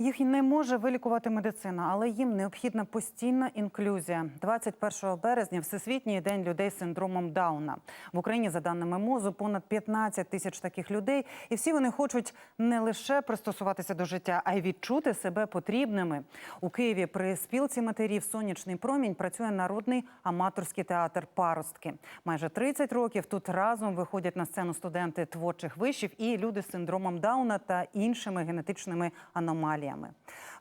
Їх не може вилікувати медицина, але їм необхідна постійна інклюзія. 21 березня Всесвітній день людей з синдромом Дауна. В Україні, за даними МОЗу, понад 15 тисяч таких людей, і всі вони хочуть не лише пристосуватися до життя, а й відчути себе потрібними. У Києві при спілці матерів Сонячний промінь працює народний аматорський театр Паростки. Майже 30 років тут разом виходять на сцену студенти творчих вишів і люди з синдромом Дауна та іншими генетичними аномаліями.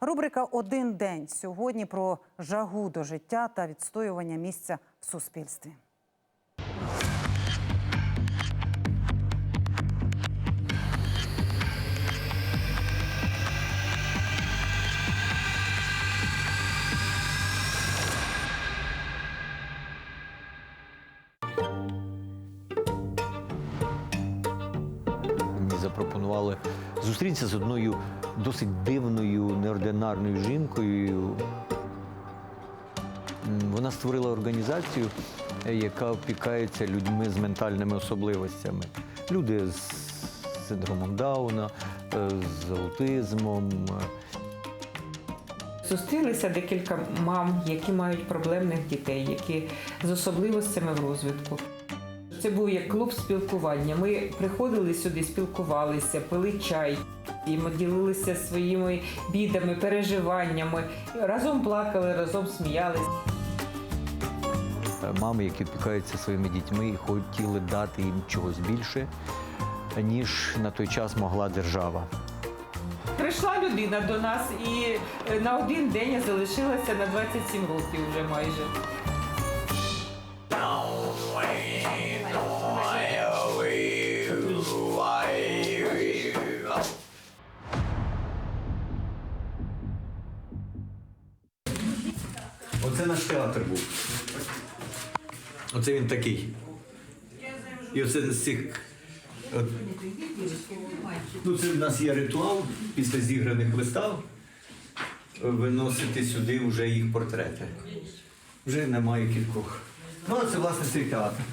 Рубрика Один день сьогодні про жагу до життя та відстоювання місця в суспільстві. Зустрітися з одною досить дивною, неординарною жінкою. Вона створила організацію, е, яка опікається людьми з ментальними особливостями. Люди з синдромом Дауна, е, з аутизмом. е, Зустрілися декілька мам, які мають проблемних дітей, які з особливостями в розвитку. Це був як клуб спілкування. Ми приходили сюди, спілкувалися, пили чай. І ми ділилися своїми бідами, переживаннями. Разом плакали, разом сміялися. Мами, які опікаються своїми дітьми і хотіли дати їм чогось більше, ніж на той час могла держава. Прийшла людина до нас і е, на один день я залишилася на 27 років вже майже. Оце він такий. І оце з цих. От. Ну, це в нас є ритуал після зіграних вистав виносити сюди вже їх портрети. Вже немає кількох. Ну, це власне цей театр.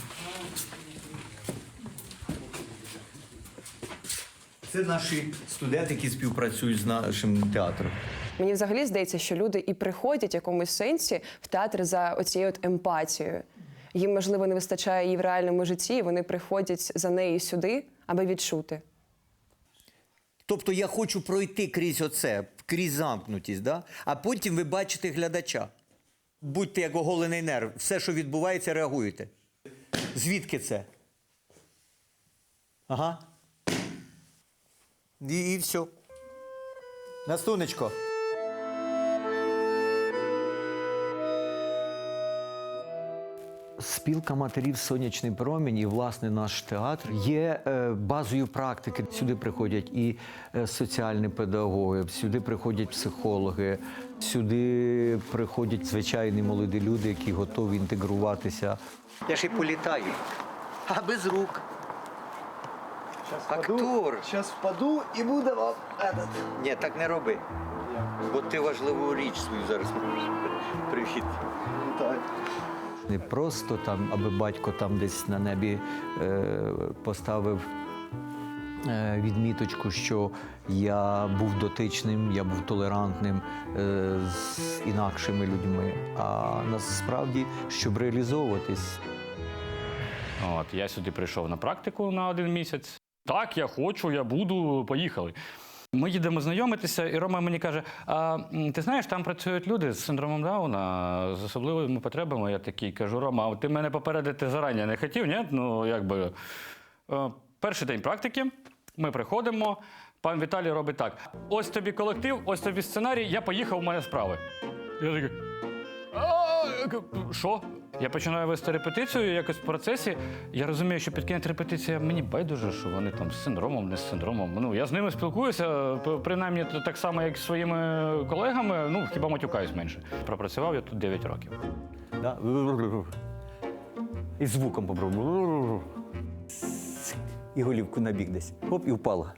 Це наші студенти, які співпрацюють з нашим театром. Мені взагалі здається, що люди і приходять в якомусь сенсі в театр за оцією от емпатією. Їм, можливо, не вистачає її в реальному житті, і вони приходять за нею сюди, аби відчути. Тобто я хочу пройти крізь оце, крізь замкнутість, да? а потім ви бачите глядача. Будьте як оголений нерв, все, що відбувається, реагуєте. Звідки це? Ага. І, і все. На Спілка матерів Сонячний промінь і власне наш театр є е, базою практики. Сюди приходять і е, соціальні педагоги, сюди приходять психологи, сюди приходять звичайні молоді люди, які готові інтегруватися. Я ж і політаю, а без рук. Актор. Сейчас впаду і буде вам. Ні, так не роби. Бо ти важливу річ свою зараз привід. Так. Не просто там, аби батько там десь на небі е, поставив е, відміточку, що я був дотичним, я був толерантним е, з інакшими людьми. А насправді, щоб реалізовуватись, От, я сюди прийшов на практику на один місяць. Так, я хочу, я буду, поїхали. Ми їдемо знайомитися, і Рома мені каже: а ти знаєш, там працюють люди з синдромом Дауна, з особливими потребами. Я такий кажу, Рома, а ти мене попередити зарані не хотів, ні? Ну, якби. Е, Перший день практики, ми приходимо. Пан Віталій робить так: ось тобі колектив, ось тобі сценарій, я поїхав, у мене справи. Я такий. Що? Я починаю вести репетицію, якось в процесі. Я розумію, що під кінець репетиції мені байдуже, що вони там з синдромом, не з синдромом. Ну, я з ними спілкуюся, принаймні так само, як зі своїми колегами. Ну, хіба матюкаюсь менше. Пропрацював я тут 9 років. да? і звуком попробував. І голівку на бік десь. Оп, і впала.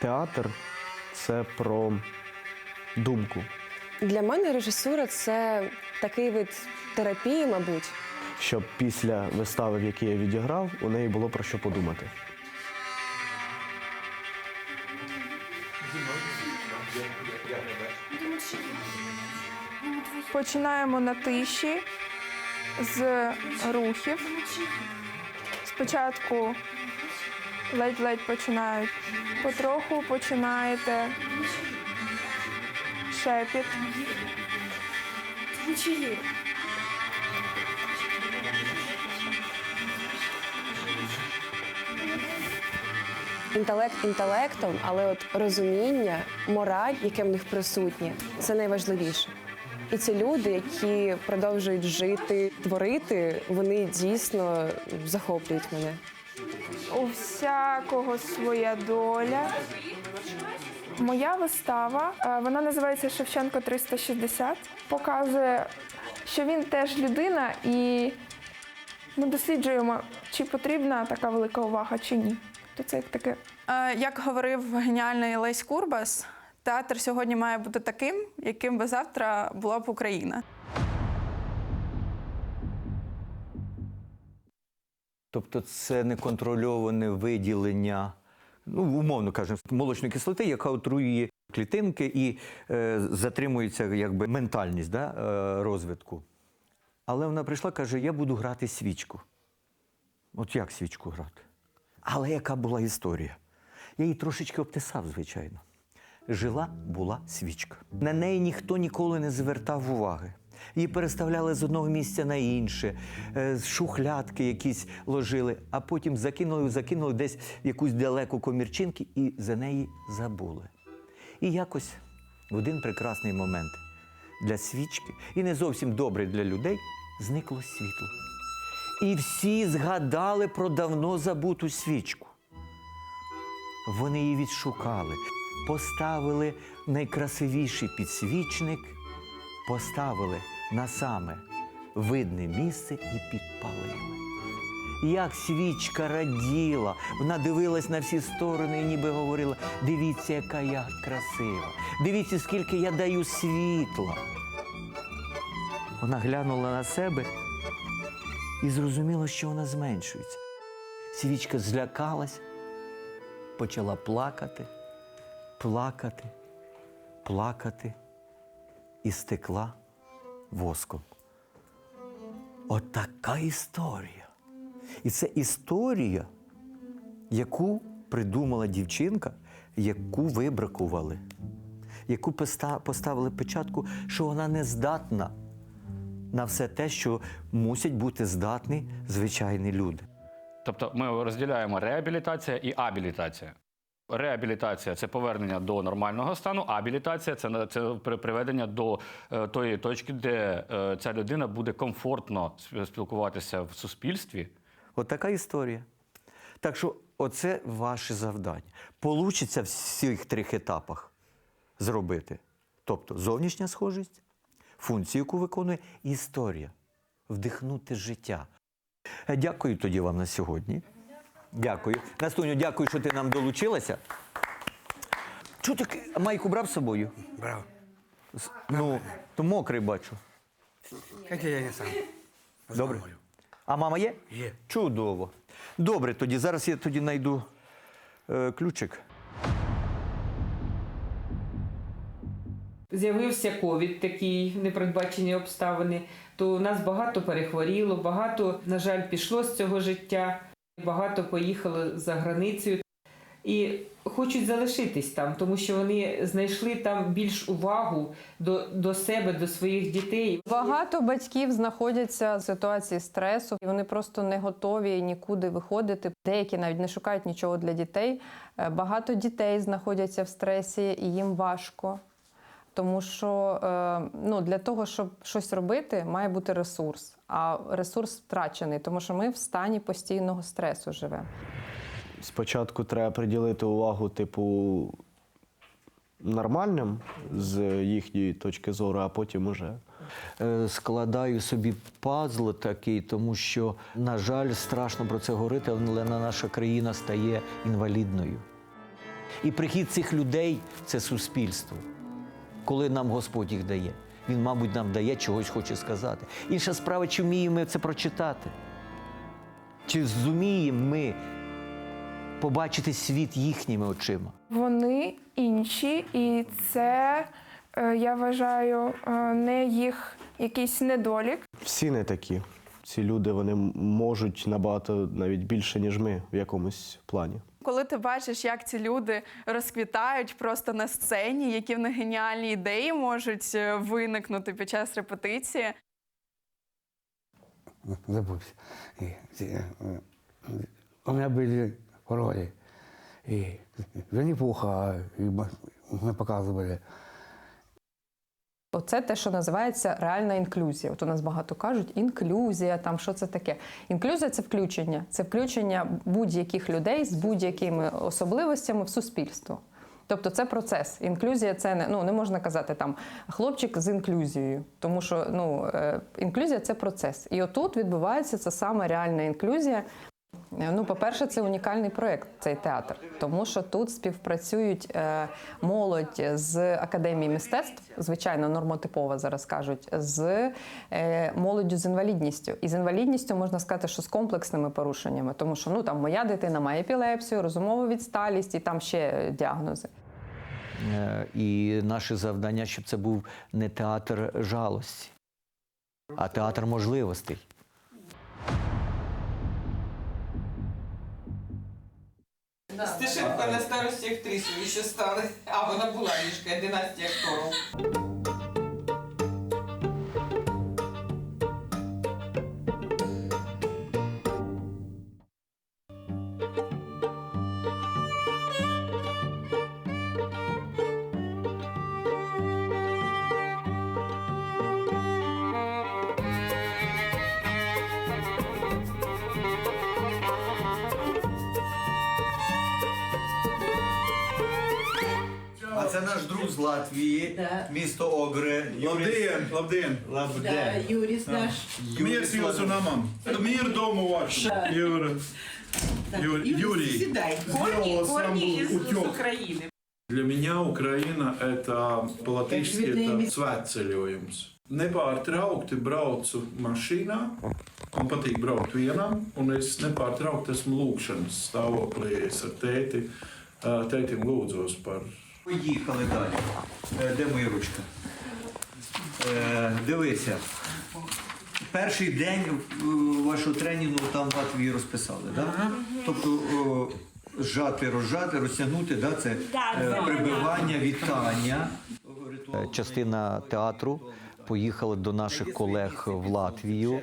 Театр це про думку? Для мене режисура це такий вид терапії, мабуть. Щоб після вистави, в якій я відіграв, у неї було про що подумати. Починаємо на тиші з рухів. Спочатку ледь-ледь починають. Потроху починаєте шепіт. Інтелект інтелектом, але от розуміння, мораль, яке в них присутнє, це найважливіше. І це люди, які продовжують жити, творити, вони дійсно захоплюють мене. У всякого своя доля. Моя вистава, е, вона називається Шевченко 360. Показує, що він теж людина, і ми досліджуємо, чи потрібна така велика увага, чи ні. То це як таке Е, Як говорив геніальний Лесь Курбас, театр сьогодні має бути таким, яким би завтра була б Україна. Тобто це неконтрольоване виділення, ну, умовно кажемо, молочної кислоти, яка отруює клітинки і е, затримується якби, ментальність да, е, розвитку. Але вона прийшла каже: я буду грати свічку. От як свічку грати? Але яка була історія? Я її трошечки обтисав, звичайно. Жила була свічка. На неї ніхто ніколи не звертав уваги. Її переставляли з одного місця на інше, е, шухлядки якісь ложили, а потім закинули, закинули десь в якусь далеку комірчинки і за неї забули. І якось в один прекрасний момент для свічки, і не зовсім добре для людей, зникло світло. І всі згадали про давно забуту свічку. Вони її відшукали, поставили найкрасивіший підсвічник, поставили на саме видне місце і підпалили. Як свічка раділа, вона дивилась на всі сторони і ніби говорила: дивіться, яка я красива, дивіться, скільки я даю світла. Вона глянула на себе і зрозуміла, що вона зменшується. Свічка злякалась, почала плакати, плакати, плакати і стекла воском. Отака історія. І це історія, яку придумала дівчинка, яку вибракували, яку поставили печатку, що вона не здатна на все те, що мусять бути здатні звичайні люди. Тобто ми розділяємо реабілітація і абілітація. Реабілітація це повернення до нормального стану, абілітація це, це приведення до е, тої точки, де е, ця людина буде комфортно спілкуватися в суспільстві. От така історія. Так що, оце ваше завдання. Получиться в всіх трьох етапах зробити. Тобто зовнішня схожість, функцію, яку виконує, історія. Вдихнути життя. Е, Дякую тоді вам на сьогодні. Дякую. Настуню, дякую, що ти нам долучилася. Чого ти к- майку брав з собою? Брав. С- Ну, то мокрий бачу. Хоча я не сам. З Добре. мамою. А мама є? Є. Чудово. Добре, тоді зараз я тоді знайду е, ключик. З'явився ковід, такий непередбачені обставини, то у нас багато перехворіло, багато, на жаль, пішло з цього життя, багато поїхало за границею і хочуть залишитись там, тому що вони знайшли там більш увагу до, до себе, до своїх дітей. Багато батьків знаходяться в ситуації стресу, і вони просто не готові нікуди виходити. Деякі навіть не шукають нічого для дітей. Е, Багато дітей знаходяться в стресі, і їм важко. Тому що е, ну, для того, щоб щось робити, має бути ресурс. А ресурс втрачений, тому що ми в стані постійного стресу живемо. Спочатку треба приділити увагу, типу, нормальним з їхньої точки зору, а потім уже. Е, Складаю собі пазл такий, тому що, на жаль, страшно про це говорити, але наша країна стає інвалідною. І прихід цих людей це суспільство. Коли нам Господь їх дає, Він, мабуть, нам дає чогось хоче сказати. Інша справа, чи вміємо ми це прочитати? Чи зуміємо ми побачити світ їхніми очима. Вони інші, і це е, я вважаю е, не їх якийсь недолік. Всі не такі. Ці люди вони можуть набагато навіть більше, ніж ми в якомусь плані. Коли ти бачиш, як ці люди розквітають просто на сцені, які в них геніальні ідеї можуть е, виникнути під час репетиції. Забудься. И, э, э, у меня были роли. И Винни-Пуха, и м- мы показывали. Оце те, що називається реальна інклюзія. От у нас багато кажуть, інклюзія, там що це таке. Інклюзія це включення, це включення будь-яких людей з будь-якими особливостями в суспільство. Тобто це процес. Інклюзія це не ну не можна казати там хлопчик з інклюзією, тому що ну е, інклюзія це процес. І отут відбувається це саме реальна інклюзія. Ну, по-перше, це унікальний проєкт, цей театр, тому що тут співпрацюють е, молодь з академії мистецтв, звичайно, нормотипова зараз кажуть, з е, молоддю з інвалідністю. І з інвалідністю можна сказати, що з комплексними порушеннями, тому що ну там моя дитина має епілепсію, розумову відсталість і там ще діагнози. Е, І наше завдання, щоб це був не театр жалості, а театр можливостей. Стешенко на старості актрисою ще стали. А, вона була ліжка, династія акторів. це наш друг з Латвії, місто Огре. Лавден, Лавден. Лавден. Юріс наш. Мир з його мамам. Мир дому ваш. Юр. Юр- Юрій. Сідай. Корні, корні із, з України. Для меня Ukraina это по-латышски это svētceļojums. Nepārtraukti braucu mašīnā, man patīk braukt vienam, un es nepārtraukti esmu lūkšanas stāvoklī. Es ar tēti, ā, tētim lūdzos par Поїхали далі. Е, Де моя ручка? Е, Дивися. Перший день е, вашого тренінгу там в Латвії розписали, так? Тобто о, зжати, розжати, розтягнути, да? це е, прибивання, вітання. Частина театру поїхала до наших колег в Латвію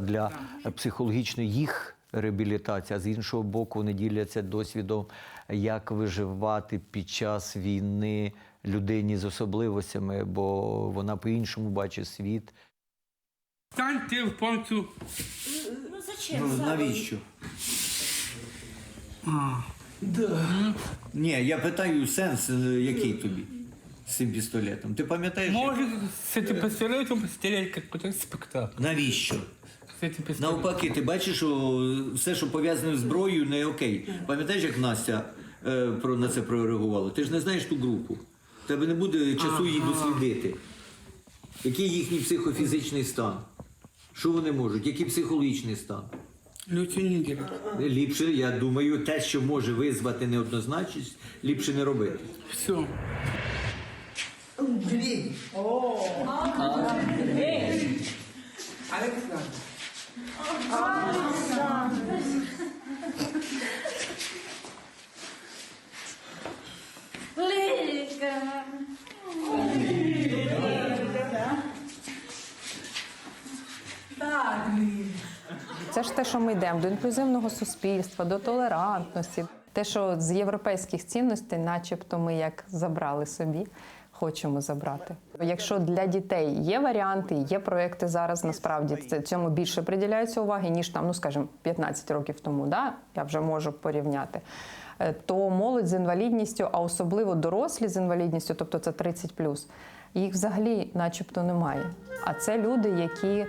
для психологічної їх реабілітації, а з іншого боку, вони діляться досвідом, як виживати під час війни людині з особливостями, бо вона по-іншому бачить світ. Станьте в пункту. Ну, навіщо? Ні, я питаю сенс, е, який тобі з цим пістолетом. Ти пам'ятаєш? як- Может, с этим пистолетом пострелять какой-то спектакль. Навіщо? Пистолетом. Навпаки, ти бачиш, що все, що пов'язане з зброєю, не окей. Пам'ятаєш, як Настя е, про, на це прореагувала? Ти ж не знаєш ту групу. В тебе не буде часу її дослідити. Який їхній психофізичний стан? Що вони можуть? Який психологічний стан? Ліпше, я думаю, те, що може визвати неоднозначність, ліпше не робити. Все. Це ж те, що ми йдемо до інклюзивного суспільства, до толерантності. Те, що з європейських цінностей, начебто, ми як забрали собі, хочемо забрати. Якщо для дітей є варіанти, є проекти зараз, насправді це цьому більше приділяється уваги, ніж там, ну скажімо, 15 років тому. Да? Я вже можу порівняти. Е, То молодь з інвалідністю, а особливо дорослі з інвалідністю, тобто це 30+, їх взагалі начебто немає. А це люди, які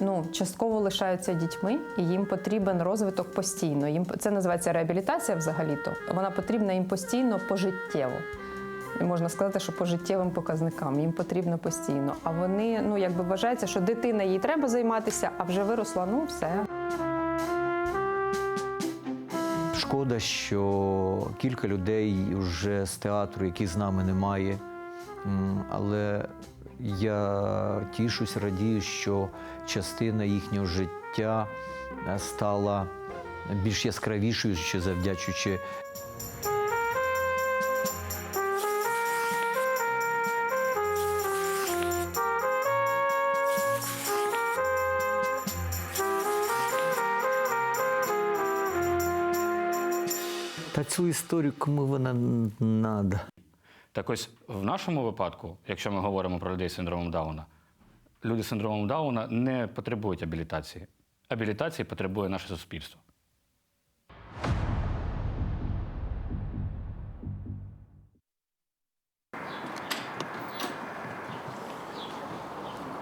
ну, частково лишаються дітьми, і їм потрібен розвиток постійно. Їм це називається реабілітація взагалі-то. Вона потрібна їм постійно пожиттєво. Можна сказати, що по життєвим показникам їм потрібно постійно. А вони ну якби вважається, що дитина їй треба займатися, а вже виросла, ну все. Шкода, що кілька людей вже з театру, яких з нами немає. Але я тішусь, радію, що частина їхнього життя е, стала більш яскравішою, ще завдячуючи цю історію кому вона треба? Так ось в нашому випадку, якщо ми говоримо про людей з синдромом Дауна, люди з синдромом Дауна не потребують абілітації. Абілітації потребує наше суспільство.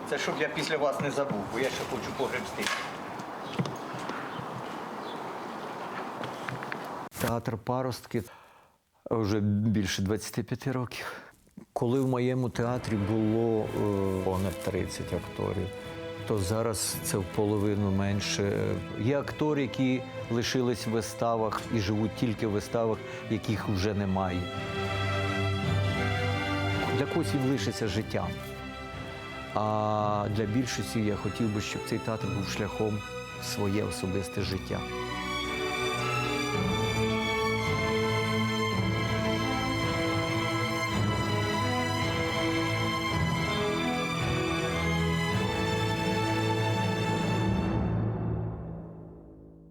Це щоб я після вас не забув, бо я ще хочу погребсти. Театр паростки вже більше 25 років. Коли в моєму театрі було е, понад 30 акторів, то зараз це в половину менше. Є актори, які лишились в виставах і живуть тільки в виставах, яких вже немає. Для когось він лишиться життям. А для більшості я хотів би, щоб цей театр був шляхом в своє особисте життя.